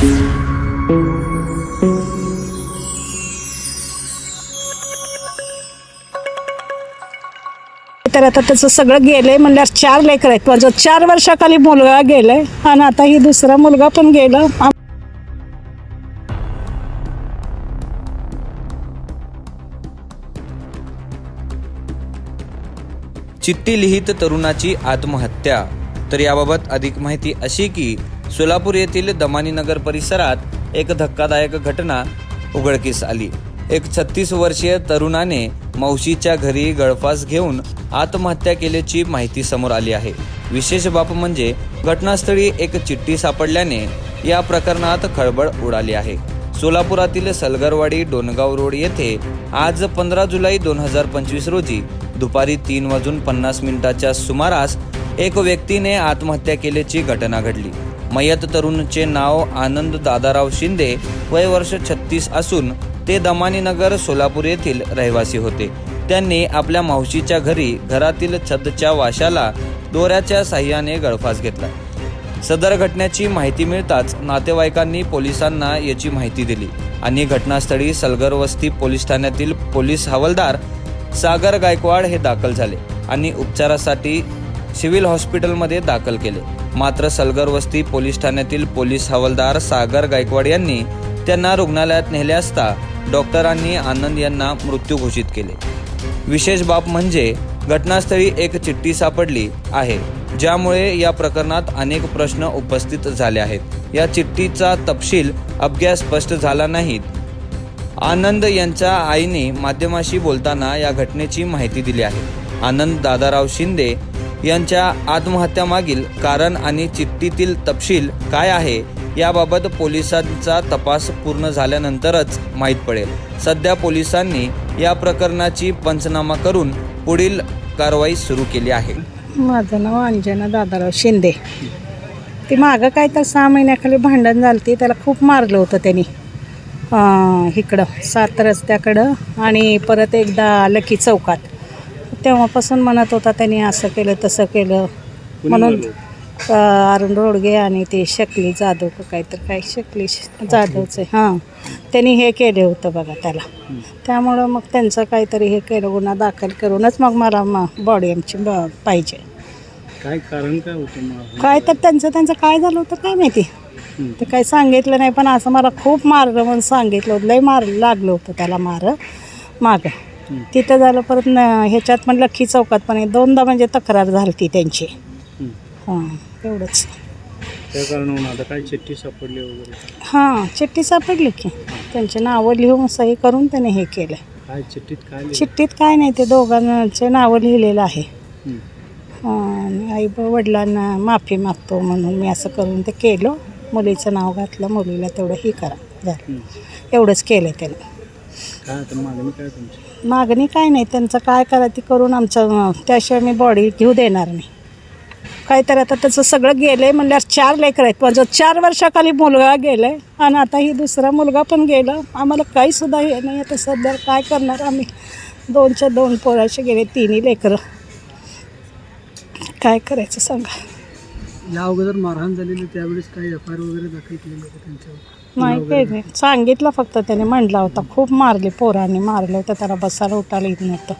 तर आता त्याचं सगळं गेलंय म्हणल्यावर चार लेकर आहेत. माझं चार वर्षाखाली मुलगा गेलाय आणि आता ही दुसरा मुलगा पण गेला. चित्ती लिहित तरुणाची आत्महत्या. तर याबाबत अधिक माहिती अशी की सोलापूर येथील दमानी नगर परिसरात एक धक्कादायक घटना उघडकीस आली. एक छत्तीस वर्षीय तरुणाने मावशीच्या घरी गळफास घेऊन आत्महत्या केल्याची माहिती समोर आली आहे. विशेष बाब म्हणजे घटनास्थळी एक चिठ्ठी सापडल्याने या प्रकरणात खळबळ उडाली आहे. सोलापुरातील सलगरवाडी डोनगाव रोड येथे आज पंधरा जुलै दोन हजार पंचवीस रोजी दुपारी तीन वाजून पन्नास मिनिटाच्या सुमारास एक व्यक्तीने आत्महत्या केल्याची घटना घडली. मयत तरुणचे नाव आनंद दादाराव शिंदे वय वर्ष छत्तीस असून ते दमानीनगर सोलापूर येथील रहिवासी होते. त्यांनी आपल्या मावशीच्या घरी घरातील छतच्या वाशाला दोऱ्याच्या साह्याने गळफास घेतला. सदर घटनेची माहिती मिळताच नातेवाईकांनी पोलिसांना याची माहिती दिली आणि घटनास्थळी सलगर वस्ती पोलीस ठाण्यातील पोलीस हवालदार सागर गायकवाड हे दाखल झाले आणि उपचारासाठी सिव्हिल हॉस्पिटलमध्ये दाखल केले. मात्र सलगर वस्ती पोलीस ठाण्यातील पोलीस हवालदार सागर गायकवाड यांनी त्यांना रुग्णालयात नेले असता डॉक्टरांनी आनंद यांना मृत्यू घोषित केले. विशेष बाब म्हणजे घटनास्थळी एक चिठ्ठी सापडली आहे ज्यामुळे या प्रकरणात अनेक प्रश्न उपस्थित झाले आहेत. या चिठ्ठीचा तपशील अद्याप स्पष्ट झाला नाहीत आनंद यांच्या आईने माध्यमाशी बोलताना या घटनेची माहिती दिली आहे. आनंद दादाराव शिंदे यांच्या आत्महत्यामागील कारण आणि चिठ्ठीतील तपशील काय आहे याबाबत पोलिसांचा तपास पूर्ण झाल्यानंतरच माहीत पडेल. सध्या पोलिसांनी या प्रकरणाची पंचनामा करून पुढील कारवाई सुरू केली आहे. माझं नाव अंजना दादाराव शिंदे. ते मागं काय तर सहा महिन्याखाली भांडण झालं ते त्याला खूप मारलं होतं त्यांनी. इकडं सात रस्त्याकडं आणि परत एकदा लकी चौकात. तेव्हापासून म्हणत होता त्यांनी असं केलं तसं केलं. म्हणून अं, अरुण रोडगे आणि ते शकली जाधव का काहीतरी काय शकली जाधवचे हां. त्यांनी हे केले होतं बघा त्याला. त्यामुळं मग त्यांचं काहीतरी हे केलं गुन्हा दाखल करूनच मग मला बॉडी आमची ब- पाहिजे. काय कारण काय होतं मग? काय तर त्यांचं त्यांचं काय झालं होतं काय माहिती? ते काही सांगितलं नाही पण असं मला खूप मारलं म्हणून सांगितलं होतं. लय मार लागलं होतं त्याला मार मागं. तिथं झालं परत न ह्याच्यात पण लक्की चौकात पण आहे. दोनदा म्हणजे तक्रार झाली ती त्यांची हां एवढंच त्या कारणावरून आता काय चिठ्ठी सापडली वगैरे? हां चिठ्ठी सापडली की. त्यांचे नावं लिहून सही करून त्याने हे केलं. काय चिठ्ठीत काय लिहिलं? चिठ्ठीत काय नाही ते दोघांचे नावं लिहिलेलं आहे. हं. आणि आई वडिलांना माफी मागतो म्हणून मी असं करून ते केलं. मुलीचं नाव घातलं मुलीला तेवढं हे करा झालं. हं. एवढंच केलं त्याने. आता मागणी काय काय नाही त्यांचं काय करा ती करून आमचं त्याशिवाय मी बॉडी घेऊ देणार नाही. काहीतरी आता त्याचं सगळं गेलं आहे म्हणल्यावर चार लेकर आहेत. माझं चार वर्षाखाली मुलगा गेला आहे आणि आता ही दुसरा मुलगा पण गेला आम्हाला काहीसुद्धा हे नाही. आता सध्या काय करणार आम्ही? दोनच्या दोन पोराचे गेले तिन्ही लेकरं. काय करायचं सांगा? या अगोदर मारहाण झालेली त्यावेळेस काही एफ आय आर वगैरे दाखल केलेलं होतं त्यांच्यावर? नाही काही नाही सांगितलं फक्त त्याने म्हणला होता खूप मारले पोरांनी मारलं होतं त्याला बसायला उठायला येत नव्हतं.